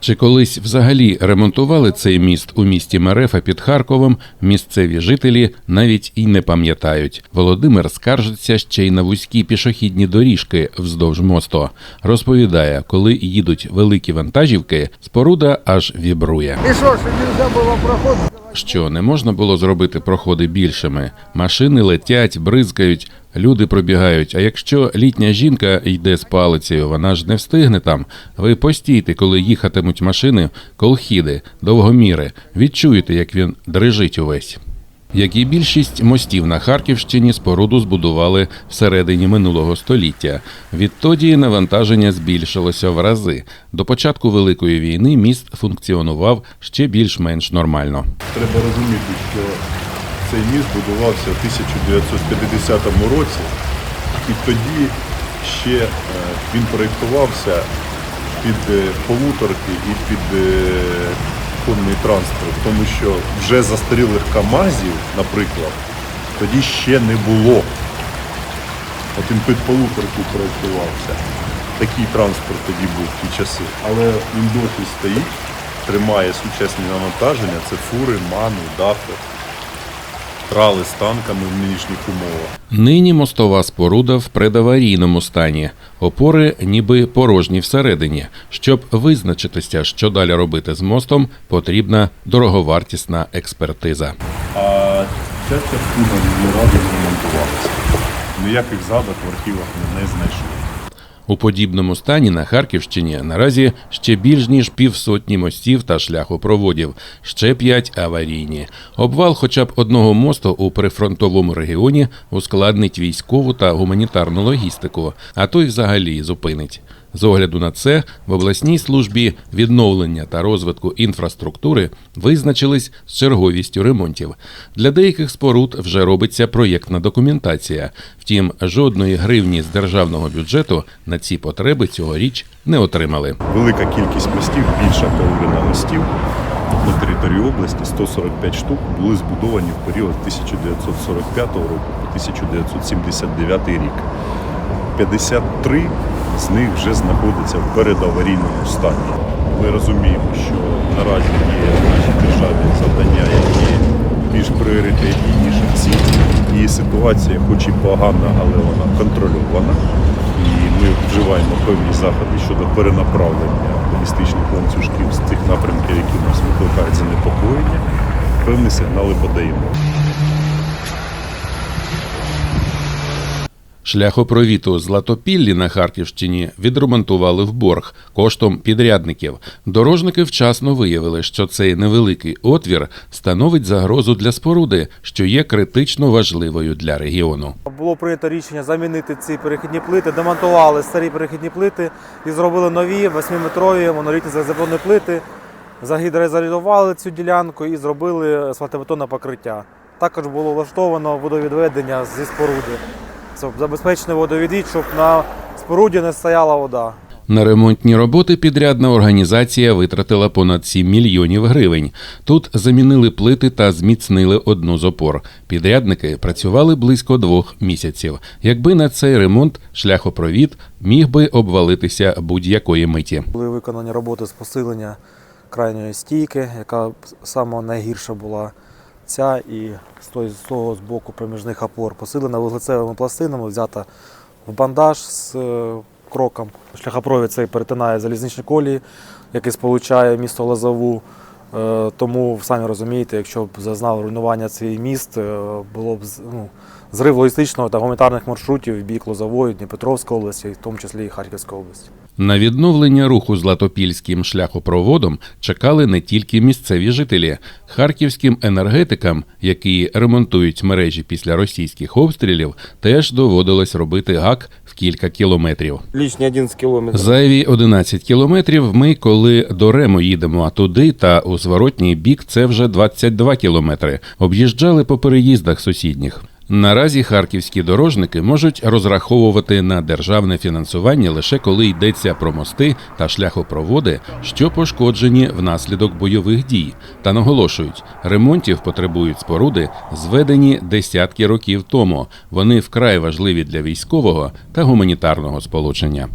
Чи колись взагалі ремонтували цей міст у місті Мерефа під Харковом? Місцеві жителі навіть і не пам'ятають. Володимир скаржиться ще й на вузькі пішохідні доріжки вздовж мосту. Розповідає, коли їдуть великі вантажівки, споруда аж вібрує. И что, что нельзя було проход? Що не можна було зробити проходи більшими? Машини летять, бризкають, люди пробігають. А якщо літня жінка йде з палицею, вона ж не встигне там. Ви постійте, коли їхатимуть машини, колхіди, довгоміри. Відчуєте, як він дрижить увесь. Як і більшість мостів на Харківщині, споруду збудували всередині минулого століття. Відтоді навантаження збільшилося в рази. До початку Великої війни міст функціонував ще більш-менш нормально. Треба розуміти, що цей міст будувався в 1950 році, і тоді ще е, він проєктувався під е, полуторки і під е, конний транспорт, тому що вже застарілих КАМАЗів, наприклад, тоді ще не було. От він під полуторку проєктувався. Такий транспорт тоді був в ті часи. Але він досі стоїть, тримає сучасні навантаження, це фури, ману, дафи, трали з танками в нинішніх умовах. Нині мостова споруда в предаварійному стані. Опори ніби порожні всередині. Щоб визначитися, що далі робити з мостом, потрібна дороговартісна експертиза. А ця частина не разу ремонтувалася. Ніяких задок в архівах не знайшли. У подібному стані на Харківщині наразі ще більш ніж півсотні мостів та шляхопроводів, ще п'ять аварійні. Обвал хоча б одного мосту у прифронтовому регіоні ускладнить військову та гуманітарну логістику, а то й взагалі зупинить. З огляду на це в обласній службі відновлення та розвитку інфраструктури визначились з черговістю ремонтів. Для деяких споруд вже робиться проєктна документація. Втім, жодної гривні з державного бюджету на ці потреби цьогоріч не отримали. Велика кількість мостів, більша половина мостів на території області, 145 штук, були збудовані в період з 1945 року по 1979 рік. 53 з них вже знаходяться в передаварійному стані. Ми розуміємо, що наразі є в нашій державі завдання, які більш пріоритетні, ніж ці. І ситуація, хоч і погана, але вона контрольована. І ми вживаємо певні заходи щодо перенаправлення логістичних ланцюжків з тих напрямків, які нас викликають занепокоєння. Певні сигнали подаємо. Шляхопровіту Златопіллі на Харківщині відремонтували в борг коштом підрядників. Дорожники вчасно виявили, що цей невеликий отвір становить загрозу для споруди, що є критично важливою для регіону. Було прийнято рішення замінити ці перехідні плити, демонтували старі перехідні плити і зробили нові 8-метрові монолітні залізобетонні плити. Загідрозалізували цю ділянку і зробили асфальтобетонне покриття. Також було влаштовано водовідведення зі споруди. Це забезпечений водовідвід, щоб на споруді не стояла вода. На ремонтні роботи підрядна організація витратила понад 7 мільйонів гривень. Тут замінили плити та зміцнили одну з опор. Підрядники працювали близько двох місяців. Якби на цей ремонт шляхопровід міг би обвалитися будь-якої миті. Були виконані роботи з посилення крайньої стійки, яка саме найгірша була ця, і з того, з боку проміжних опор посилена вуглецевими пластинами, взята в бандаж з е, кроком. Шляхопровід цей перетинає залізничні колії, який сполучає місто Лозову. Е, Тому самі розумієте, якщо б зазнав руйнування цей міст, е, було б ну, зрив логістичного та гуманітарних маршрутів в бік Лозової, Дніпропетровської області, в тому числі і Харківської області. На відновлення руху златопільським шляхопроводом чекали не тільки місцеві жителі. Харківським енергетикам, які ремонтують мережі після російських обстрілів, теж доводилось робити гак в кілька кілометрів. Лишні 11 кілометрів. Зайві 11 кілометрів ми, коли до Рему їдемо, а туди та у зворотній бік це вже 22 кілометри. Об'їжджали по переїздах сусідніх. Наразі харківські дорожники можуть розраховувати на державне фінансування лише коли йдеться про мости та шляхопроводи, що пошкоджені внаслідок бойових дій. Та наголошують, ремонтів потребують споруди, зведені десятки років тому. Вони вкрай важливі для військового та гуманітарного сполучення.